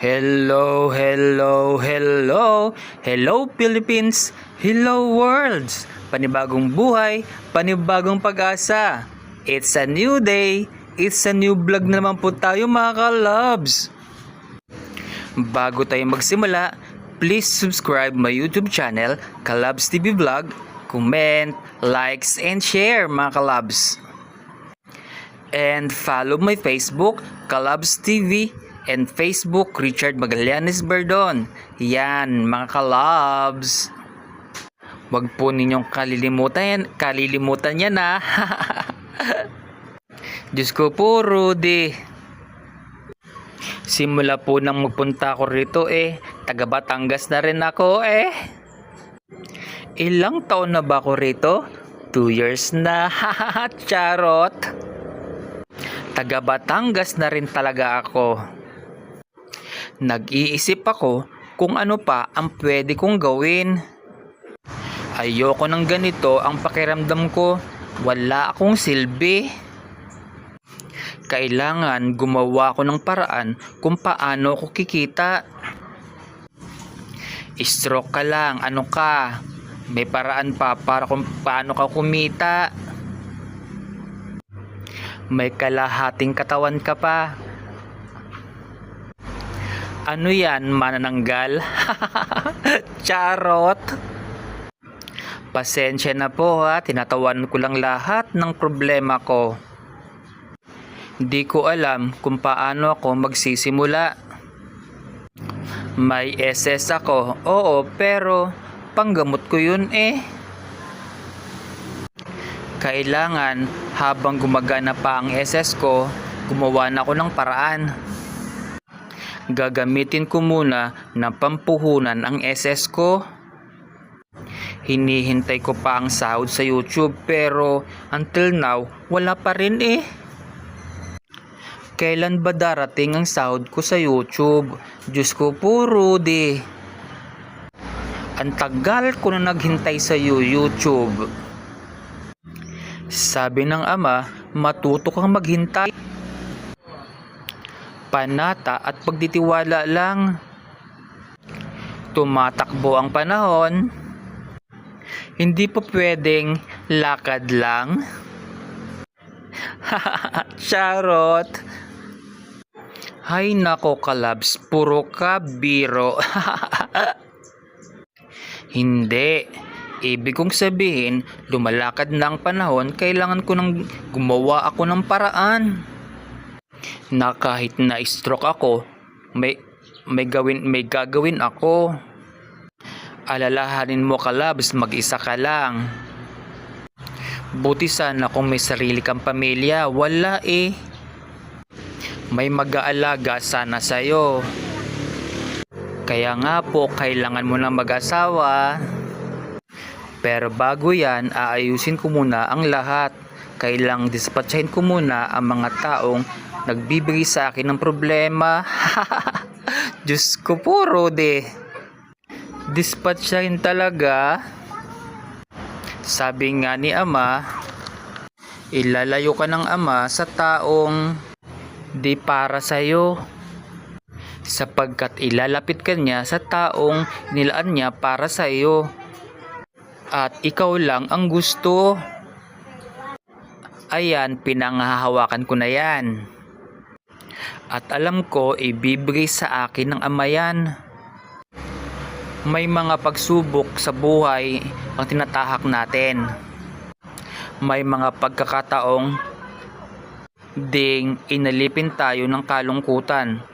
Hello, hello, hello. Hello Philippines. Hello worlds. Panibagong buhay, panibagong pag-asa. It's a new day. It's a new vlog na naman po tayo mga ka-loves. Bago tayo magsimula, please subscribe my YouTube channel, Kalabs TV Vlog, comment, likes, and share mga kalabs. And follow my Facebook, Kalabs TV, and Facebook, Richard Magallanes Berdon. Yan, mga kalabs. Huwag po ninyong kalilimutan kalilimutan yan ha. Diyos ko po, Rudy. Simula po nang magpunta ako rito eh, taga Batangas na rin ako eh. Ilang taon na ba ako rito? Two years na, charot. Taga Batangas na rin talaga ako. Nag-iisip ako kung ano pa ang pwede kong gawin. Ayoko ng ganito ang pakiramdam ko. Wala akong silbi. Kailangan gumawa ko ng paraan kung paano ako kikita. Stroke ka lang, ano ka? May paraan pa para kung paano ka kumita. May kalahating katawan ka pa. Ano yan, manananggal? Charot! Pasensya na po ha, tinatawan ko lang lahat ng problema ko. Di ko alam kung paano ako magsisimula. May SS ako, oo, pero panggamot ko yun eh. Kailangan habang gumagana pa ang SS ko, gumawa na ako ng paraan. Gagamitin ko muna ng pampuhunan ang SS ko. Hinihintay ko pa ang sahod sa YouTube pero until now wala pa rin eh. Kailan ba darating ang sahod ko sa YouTube? Diyos ko po, Rudy. Ang tagal ko na naghintay sa YouTube. Sabi ng ama, matuto kang maghintay. Panata at pagditiwala lang. Tumatakbo ang panahon. Hindi pa pwedeng lakad lang. Charot. Hay nako kalabs, puro ka biro. Hindi. Ibig kong sabihin, lumalakad na ang panahon, kailangan ko nang gumawa ako ng paraan. Na kahit na stroke ako, may may gawin may gagawin ako. Alalahanin mo kalabs, mag-isa ka lang. Buti sana kung may sarili kang pamilya, wala eh. May mag-aalaga sana sa'yo. Kaya nga po, kailangan mo na mag-asawa. Pero bago yan, aayusin ko muna ang lahat. Kailang dispatchahin ko muna ang mga taong nagbibigay sa akin ng problema. Diyos ko po, Rode. Dispatchahin talaga. Sabi nga ni Ama, ilalayo ka ng Ama sa taong di para sa'yo. Sapagkat ilalapit ka niya sa taong nilaan niya para sa iyo. At ikaw lang ang gusto. Ayan, pinanghahawakan ko na yan. At alam ko, ibibigay sa akin ng ama yan. May mga pagsubok sa buhay ang tinatahak natin. May mga pagkakataong ding inalipin tayo ng kalungkutan.